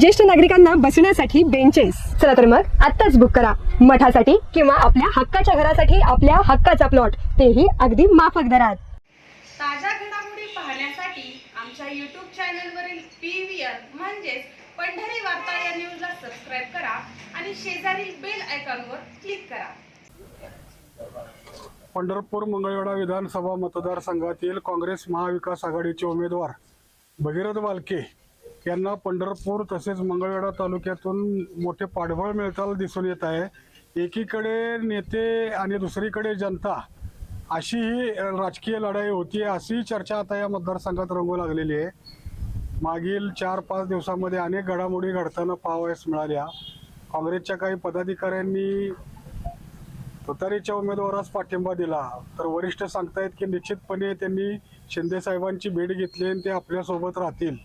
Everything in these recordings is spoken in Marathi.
ज्येष्ठ नागरिकांना बसण्यासाठी बेंचेस चला तर मग आत्ताच बुक करा. मठासाठी किंवा आपल्या हक्काच्या घरासाठी आपल्या हक्काचा प्लॉट तेही अगदी माफक दरात. ताज्या घडामोडी पाहण्यासाठी आमच्या यूट्यूब चॅनलवरील पी व्ही आर म्हणजेच पंढरी वार्ता या न्यूजला सबस्क्राईब करा आणि शेजारील बेल आयकॉनवर क्लिक करा. पंढरपूर मंगळवेढा विधानसभा मतदारसंघातील काँग्रेस महाविकास आघाडीचे उमेदवार भगीरथ बालके यांना पंढरपूर तसेच मंगळवेढा तालुक्यातून मोठे पाठबळ मिळताना दिसून येत आहे. एकीकडे नेते आणि दुसरीकडे जनता अशी ही राजकीय लढाई होती अशी चर्चा आता या मतदारसंघात रंगू लागलेली आहे. मागील चार पाच दिवसामध्ये अनेक घडामोडी घडताना पाहावयास मिळाल्या. काँग्रेसच्या काही पदाधिकाऱ्यांनी तुतारीच्या उमेदवारास पाठिंबा दिला. तर वरिष्ठ सांगतायत की निश्चितपणे त्यांनी शिंदेसाहेबांची भेट घेतली आणि ते आपल्यासोबत राहतील.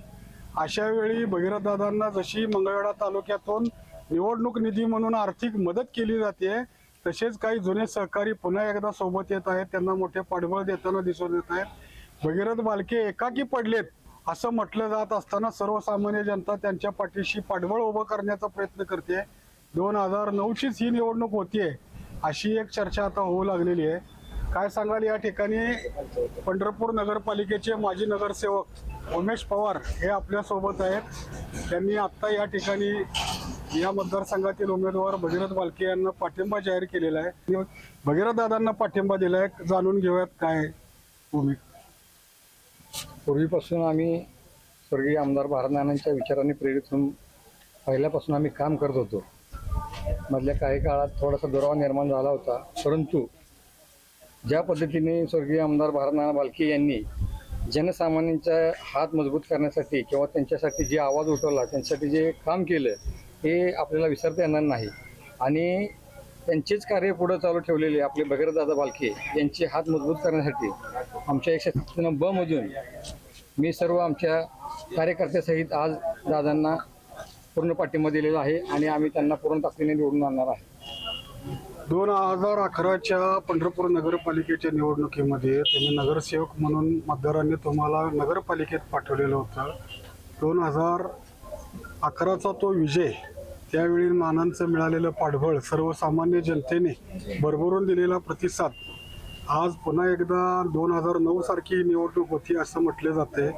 अशा वेळी भगीरथदादांना जशी मंगळवेढा तालुक्यातून निवडणूक निधी म्हणून आर्थिक मदत केली जाते तसेच काही जुने सहकारी पुन्हा एकदा सोबत येत आहेत त्यांना मोठे पाठबळ देताना दिसून येत आहेत. भगीरथ बालके एकाकी पडलेत असं म्हटलं जात असताना सर्वसामान्य जनता त्यांच्या पाठीशी पाठबळ उभं करण्याचा प्रयत्न करते. दोन हजार नऊचीच ही निवडणूक होतीये अशी एक चर्चा आता होऊ लागलेली आहे. काय सांगाल या ठिकाणी? पंढरपूर नगरपालिकेचे माजी नगरसेवक उमेश पवार हे आपल्यासोबत आहेत. त्यांनी आत्ता या ठिकाणी या मतदारसंघातील उमेदवार भगीरथ बालके यांना पाठिंबा जाहीर केलेला आहे. भगीरथ दादांना पाठिंबा दिलाय. जाणून घेऊयात काय भूमिका पूर्वीपासून आम्ही स्वर्गीय आमदार भारनानांच्या विचाराने प्रेरित होऊन पहिल्यापासून आम्ही काम करत होतो. मधल्या काही काळात थोडासा दुरावा निर्माण झाला होता. परंतु ज्या पद्धतीने स्वर्गीय आमदार भारतनाना बालके यांनी जनसामान्यांचा हात मजबूत करण्यासाठी किंवा त्यांच्यासाठी जे आवाज उठवला त्यांच्यासाठी जे काम केलं हे आपल्याला विसरता येणार नाही. आणि त्यांचेच कार्य पुढं चालू ठेवलेले आपले भगीरथदादा बालके यांचे हात मजबूत करण्यासाठी आमच्या एकशे सत्त्याण्णव ब मधून मी सर्व आमच्या कार्यकर्त्यासहित आज दादांना पूर्ण पाठिंबा दिलेला आहे आणि आम्ही त्यांना पूर्ण ताकदीने निवडून आणणार आहे. दोन हजार अकराच्या पंढरपूर नगरपालिकेच्या निवडणुकीमध्ये तुम्ही नगरसेवक म्हणून मतदारांनी तुम्हाला नगरपालिकेत पाठवलेलं होतं. दोन हजार अकराचा तो विजय त्यावेळी नानांचं मिळालेलं पाठबळ सर्वसामान्य जनतेने भरभरून दिलेला प्रतिसाद आज पुन्हा एकदा दोन हजार नऊ सारखी निवडणूक होती असं म्हटलं जाते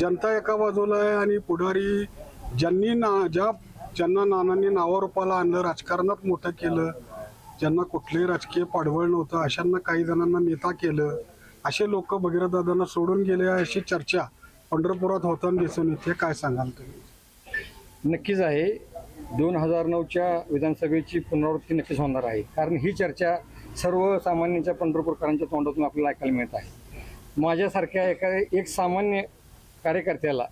जनता एका बाजूला आहे आणि पुढारी ज्यांनी ना ज्या ज्यांना नानांनी नावारूपाला आणलं राजकारणात मोठं केलं ज्यांना कुठलंही राजकीय पाठबळ नव्हतं अशांना काही जणांना नेता केलं असे लोक भगीरथदादांना सोडून गेले अशी चर्चा पंढरपुरात होताना दिसून येते. काय सांगाल तुम्ही? नक्कीच आहे. दोन हजार नऊच्या विधानसभेची पुनरावृत्ती नक्कीच होणार आहे. कारण ही चर्चा सर्वसामान्यांच्या पंढरपूरकरांच्या तोंडातून आपल्याला ऐकायला मिळत आहे. माझ्यासारख्या एका एक सामान्य कार्यकर्त्याला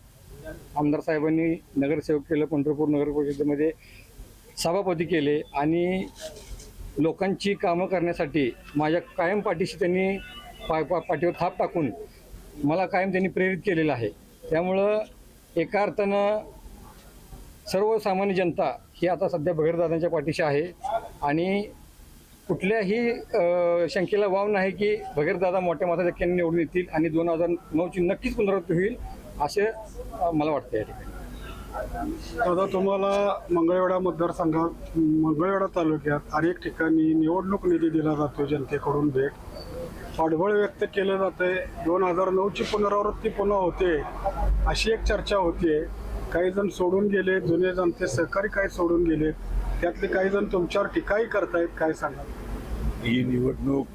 आमदार साहेबांनी नगरसेवक केलं पंढरपूर नगर परिषदेमध्ये सभापती केले आणि लोकांची कामं करण्यासाठी माझ्या कायम पाठीशी त्यांनी पा पा पाठीवर थाप टाकून मला कायम त्यांनी प्रेरित केलेलं आहे. त्यामुळं एका अर्थानं सर्वसामान्य जनता ही आता सध्या भगीरदादांच्या पाठीशी आहे आणि कुठल्याही शंकेला वाव नाही की भगीरदादा मोठ्या मताधिक्याने निवडून येतील आणि दोन हजार नऊची नक्कीच पुनरावृत्ती होईल असे मला वाटतं या ठिकाणी. दादा तुम्हाला मंगळवेढा मतदारसंघात मंगळवेढा तालुक्यात अनेक ठिकाणी निवडणूक निधी दिला जातो जनतेकडून भेट. पाठबळ व्यक्त केलं जाते दोन हजार नऊची पुनरावृत्ती पुन्हा होते अशी एक चर्चा होतीये. काही जण सोडून गेले जुने जनते सहकारी काही सोडून गेले. त्यातले काही जण तुमच्यावर टीकाही करतायत काय सांगा ही निवडणूक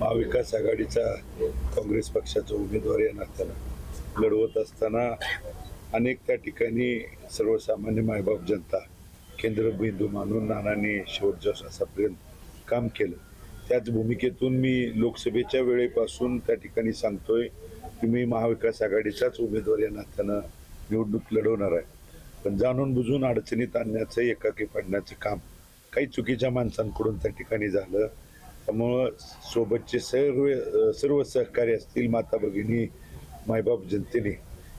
महाविकास आघाडीचा काँग्रेस पक्षाचा उमेदवार या नात्यानं लढवत असताना अनेक त्या ठिकाणी सर्वसामान्य मायबाप जनता केंद्रबिंदू मानून नानांनी शेवटच्या श्वासापर्यंत काम केलं. त्याच भूमिकेतून मी लोकसभेच्या वेळेपासून त्या ठिकाणी सांगतोय की मी महाविकास आघाडीचाच उमेदवार या नात्यानं निवडणूक लढवणार आहे. पण जाणून बुजून अडचणीत आणण्याचं एकाकी पाडण्याचं काम काही चुकीच्या माणसांकडून त्या ठिकाणी झालं. त्यामुळं सोबतचे सर्व सर्व सहकारी असतील माता भगिनी मायबाप जनतेने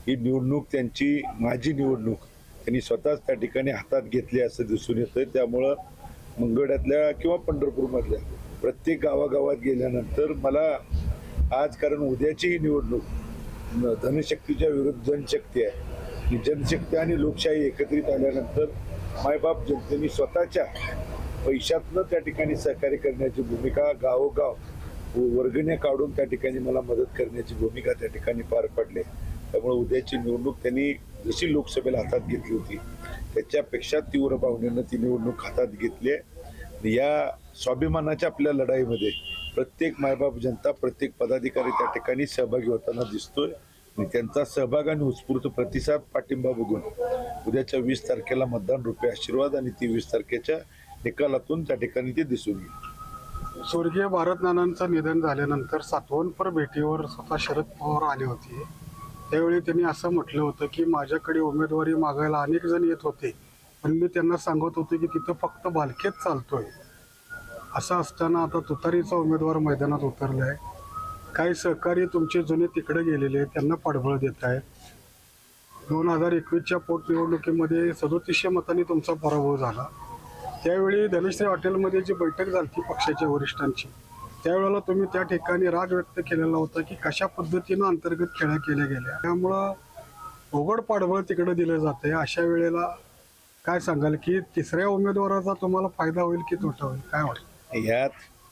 ही निवडणूक त्यांची माझी निवडणूक त्यांनी स्वतःच त्या ठिकाणी हातात घेतली असं दिसून येतं त्यामुळं मंगळ्यातल्या किंवा पंढरपूरमधल्या प्रत्येक गावागावात गेल्यानंतर मला आज कारण उद्याची ही निवडणूक धनशक्तीच्या विरुद्ध जनशक्ती आहे. ही जनशक्ती आणि लोकशाही एकत्रित आल्यानंतर मायबाप जनतेने स्वतःच्या पैशातनं त्या ठिकाणी सहकार्य करण्याची भूमिका गावोगाव वर्गण्या काढून त्या ठिकाणी मला मदत करण्याची भूमिका त्या ठिकाणी पार पडली. त्यामुळे उद्याची निवडणूक त्यांनी जशी लोकसभेला हातात घेतली होती त्याच्यापेक्षा तीव्र भावनेनं ती निवडणूक हातात घेतली आहे. या स्वाभिमानाच्या आपल्या लढाईमध्ये प्रत्येक मायबाप जनता प्रत्येक पदाधिकारी त्या ठिकाणी सहभागी होताना दिसतोय. आणि त्यांचा सहभाग आणि उत्स्फूर्त प्रतिसाद पाठिंबा बघून उद्याच्या वीस तारखेला मतदान रुपये आशीर्वाद आणि ती वीस तारखेच्या निकालातून त्या ठिकाणी ते दिसून येईल. स्वर्गीय भारत नानांचं निधन झाल्यानंतर सातवनपर भेटीवर स्वतः शरद पवार आले होते. त्यावेळी त्यांनी असं म्हटलं होतं की माझ्याकडे उमेदवारी मागायला अनेक जण येत होते पण मी त्यांना सांगत होतो की तिथं फक्त भालकेच चालतोय. असं असताना आता तुतारीचा उमेदवार मैदानात उतरलाय. काही सहकारी तुमचे जुने तिकडे गेलेले त्यांना पाठबळ देत आहेत दोन हजार एकवीसच्या पोटनिवडणुकीमध्ये सदोतीसशे मतांनी तुमचा पराभव झाला. त्यावेळी धनश्री हॉटेलमध्ये जी बैठक झाली पक्षाच्या वरिष्ठांची त्यावेळेला तुम्ही त्या ठिकाणी राग व्यक्त केलेला होता की कशा पद्धतीनं अंतर्गत खेळ्या केल्या गेल्या? त्यामुळं उघड पाठबळ तिकडे दिलं जाते अशा वेळेला काय सांगाल की तिसऱ्या उमेदवाराचा तुम्हाला फायदा होईल की तोटा होईल? काय वाटतं? ह्यात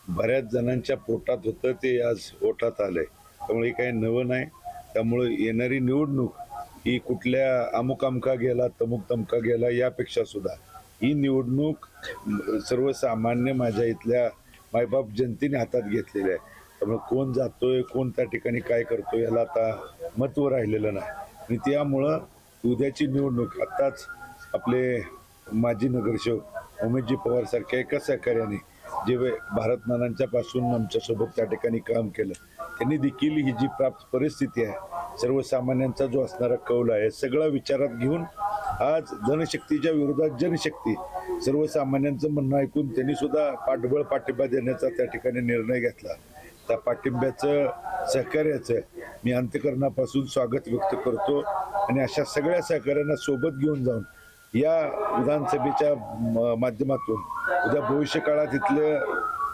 बऱ्याच जणांच्या पोटात होतं ते आज ओठात आलंय. त्यामुळे काही नवं नाही. त्यामुळे येणारी निवडणूक ही कुठल्या अमुक अमका गेला तमुक तमका गेला यापेक्षा सुद्धा ही निवडणूक सर्वसामान्य माझ्या इथल्या मायबाप जनतेने हातात घेतलेले आहे. त्यामुळे कोण जातोय कोण त्या ठिकाणी काय करतोय याला आता महत्त्व राहिलेलं नाही. आणि त्यामुळं उद्याची निवडणूक आत्ताच आपले माजी नगरसेवक उमेशजी पवार सारख्या एका सहकार्याने जे वे- भारत नानांच्या पासून आमच्यासोबत त्या ठिकाणी काम केलं त्यांनी देखील ही जी प्राप्त परिस्थिती आहे सर्वसामान्यांचा जो असणारा कौल आहे सगळा विचारात घेऊन आज जनशक्तीच्या विरोधात जनशक्ती सर्वसामान्यांचं म्हणणं ऐकून त्यांनी सुद्धा पाठबळ पाठिंबा देण्याचा त्या ठिकाणी निर्णय घेतला. त्या पाठिंब्याचं सहकार्याचं मी अंत्यकरणापासून स्वागत व्यक्त करतो आणि अशा सगळ्या सहकार्यांना सोबत घेऊन जाऊन या विधानसभेच्या म- माध्यमातून उद्या भविष्य काळात इथलं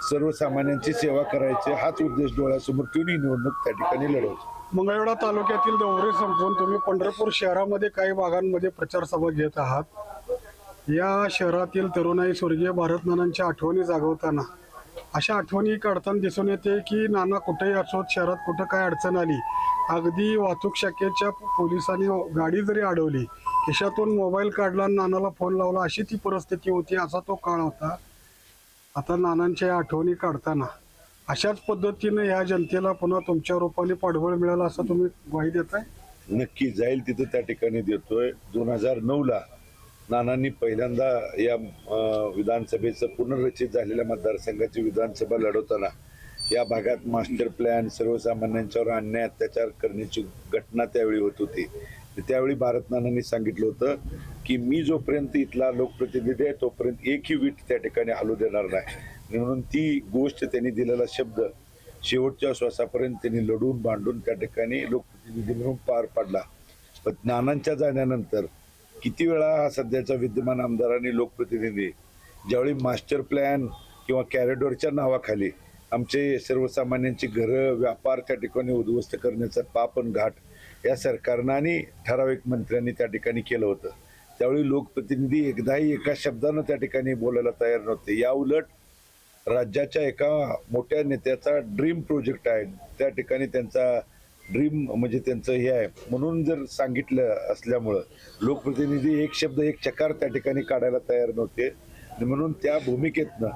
सर्वसामान्यांची सेवा करायची हाच उद्देश डोळ्यासमोर ठेवून ही निवडणूक त्या ठिकाणी लढवतो. मंगळवेढा तालुक्यातील दौरे संपवून तुम्ही पंढरपूर शहरामध्ये काही भागांमध्ये प्रचार सभा घेत आहात. या शहरातील तरुणाई स्वर्गीय भारत नानांच्या आठवणी जागवताना अशा आठवणी काढताना दिसून येते की नाना कुठेही असोत शहरात कुठं काय अडचण आली अगदी वाहतूक शाखेच्या पोलिसांनी गाडी जरी अडवली खिशातून मोबाईल काढला नानाला फोन लावला अशी ती परिस्थिती होती असा तो काळ होता. आता नानांच्या या आठवणी काढताना अशाच पद्धतीने या जनतेला पुन्हा तुमच्या रूपाने पाठबळ मिळालं असं तुम्ही ग्वाही देताय? नक्की जाईल तिथं त्या ठिकाणी देतोय. दोन हजार नऊला नानांनी पहिल्यांदा या विधानसभेचं पुनर्रचित झालेल्या मतदारसंघाची विधानसभा लढवताना या भागात मास्टर प्लॅन सर्वसामान्यांच्यावर अन्याय अत्याचार करण्याची घटना त्यावेळी होत होती. त्यावेळी भारत नानांनी सांगितलं होतं की मी जोपर्यंत इथला लोकप्रतिनिधी आहे तोपर्यंत एकही वीट त्या ठिकाणी हलू देणार नाही. म्हणून ती गोष्ट त्यांनी दिलेला शब्द शेवटच्या श्वासापर्यंत त्यांनी लढून भांडून त्या ठिकाणी लोकप्रतिनिधी म्हणून पार पाडला. पण नानांच्या जाण्यानंतर किती वेळा हा सध्याचा विद्यमान आमदार आणि लोकप्रतिनिधी ज्यावेळी मास्टर प्लॅन किंवा कॅरिडॉरच्या नावाखाली आमचे सर्वसामान्यांची घरं व्यापार त्या ठिकाणी उद्ध्वस्त करण्याचा पाप आणि घाट या सरकारनं आणि ठराविक मंत्र्यांनी त्या ठिकाणी केलं होतं. त्यावेळी लोकप्रतिनिधी एकदाही एका शब्दानं त्या ठिकाणी बोलायला तयार नव्हते. या उलट राज्याच्या एका मोठ्या नेत्याचा ड्रीम प्रोजेक्ट आहे. त्या ठिकाणी त्यांचा ड्रीम म्हणजे त्यांचं हे आहे. म्हणून जर सांगितलं असल्यामुळं लोकप्रतिनिधी एक शब्द एक चकार त्या ठिकाणी काढायला तयार नव्हते. आणि म्हणून त्या भूमिकेतनं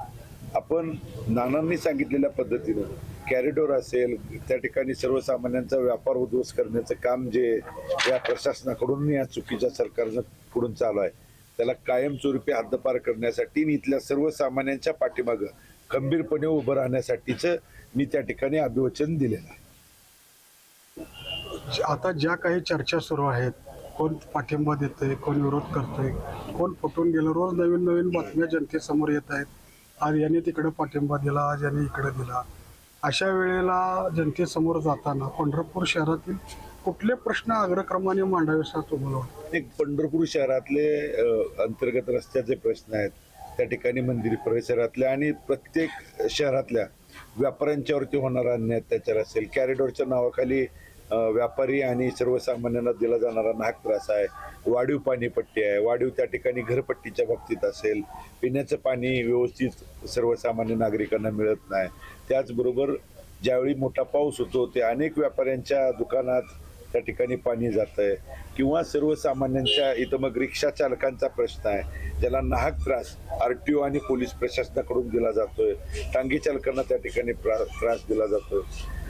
आपण नानांनी सांगितलेल्या पद्धतीनं कॅरिडॉर असेल त्या ठिकाणी सर्वसामान्यांचा व्यापार उद्ध्वस्त करण्याचं काम जे या प्रशासनाकडून या चुकीच्या सरकारनं कडून चालू आहे. त्याला कायमस्वरूपी हद्दपार करण्यासाठी मी इथल्या सर्वसामान्यांच्या पाठीमागं खंबीरपणे उभं राहण्यासाठीचं मी त्या ठिकाणी अभिवचन दिलेलं आहे. आता ज्या काही चर्चा सुरू आहेत कोण पाठिंबा देतंय कोण विरोध करतोय कोण पटून गेलं रोज नवीन नवीन बातम्या जनतेसमोर येत आहेत. आज याने तिकडे पाठिंबा दिला आज याने इकडे दिला. अशा वेळेला जनतेसमोर जाताना पंढरपूर शहरातील कुठले प्रश्न अग्रक्रमाने मांडावेस तुम्हाला एक पंढरपूर शहरातले अंतर्गत रस्त्याचे प्रश्न आहेत. त्या ठिकाणी मंदिर परिसरातल्या आणि प्रत्येक शहरातल्या व्यापाऱ्यांच्यावरती होणारा अन्याय अत्याचार असेल कॅरिडॉरच्या नावाखाली व्यापारी आणि सर्वसामान्यांना दिला जाणारा नाहक त्रास आहे वाढीव पाणीपट्टी आहे वाढीव त्या ठिकाणी घरपट्टीच्या बाबतीत असेल पिण्याचं पाणी व्यवस्थित सर्वसामान्य नागरिकांना मिळत नाही. त्याचबरोबर ज्यावेळी मोठा पाऊस होतो ते अनेक व्यापाऱ्यांच्या दुकानात त्या ठिकाणी पाणी जात आहे किंवा सर्वसामान्यांच्या इथं मग रिक्षा चालकांचा प्रश्न आहे. त्याला नाहक त्रास आर टी ओ आणि पोलीस प्रशासनाकडून दिला जातोय. टांगी चालकांना त्या ठिकाणी प्रा- त्रास दिला जातोय.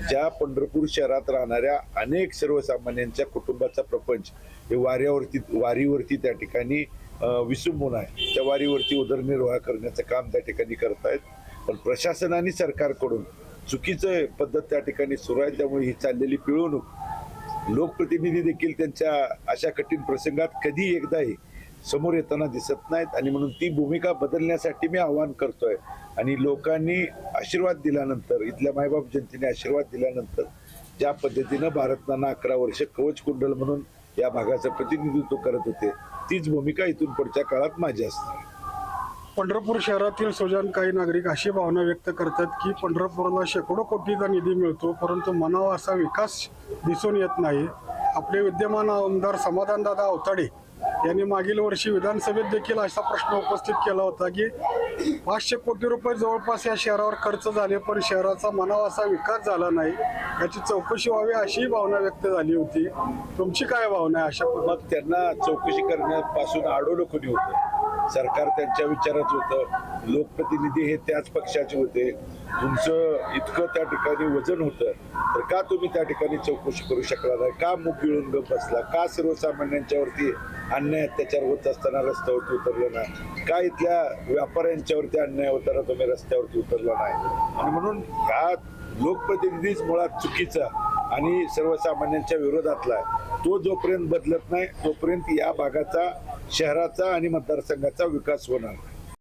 ज्या पंढरपूर शहरात राहणाऱ्या अनेक सर्वसामान्यांच्या कुटुंबाचा प्रपंच हे वाऱ्यावरती वारीवरती त्या ठिकाणी विसंबून आहे. त्या वारीवरती उदरनिर्वाह करण्याचं काम त्या ठिकाणी करतायत. पण प्रशासनाने सरकारकडून चुकीचं पद्धत त्या ठिकाणी सुरू आहे. त्यामुळे ही चाललेली पिळवणूक लोकप्रतिनिधी देखील त्यांच्या अशा कठीण प्रसंगात कधी एकदाही समोर येताना दिसत नाहीत. आणि म्हणून ती भूमिका बदलण्यासाठी मी आवाहन करतोय. आणि लोकांनी आशीर्वाद दिल्यानंतर इथल्या मायबाप जनतेने आशीर्वाद दिल्यानंतर ज्या पद्धतीनं भारतनाना अकरा वर्ष कवच कुंडल म्हणून या भागाचं प्रतिनिधित्व करत होते तीच भूमिका इथून पुढच्या काळात माझी असणार पंढरपूर शहरातील सुजान काही नागरिक अशी भावना व्यक्त करतात की पंढरपूरला शेकडो कोटीचा निधी मिळतो परंतु मनावा असा विकास दिसून येत नाही. आपले विद्यमान आमदार समाधानदादा अवताडे यांनी मागील वर्षी विधानसभेत देखील असा प्रश्न उपस्थित केला होता की पाचशे कोटी रुपये जवळपास या शहरावर खर्च झाले पण शहराचा मनावा असा विकास झाला नाही. याची चौकशी व्हावी अशी भावना व्यक्त झाली होती. तुमची काय भावना आहे अशा मग त्यांना चौकशी करण्यापासून अडवलं कोणी होतं. सरकार त्यांच्या विचाराचं होतं. लोकप्रतिनिधी हे त्याच पक्षाचे होते. तुमचं इतकं त्या ठिकाणी वजन होतं. तर का तुम्ही त्या ठिकाणी चौकशी करू शकला नाही? का मुख गिळून गप बसला? का सर्वसामान्यांच्यावरती अन्याय अत्याचार होत असताना रस्त्यावरती उतरलं नाही? का इथल्या व्यापाऱ्यांच्यावरती अन्याय होताना तुम्ही रस्त्यावरती उतरला नाही? आणि म्हणून ह्या लोकप्रतिनिधीच मुळात चुकीचा आणि सर्वसामान्यांच्या विरोधातला आहे. तो जोपर्यंत बदलत नाही तोपर्यंत या भागाचा शहराचा आणि मतदारसंघाचा विकास होणार.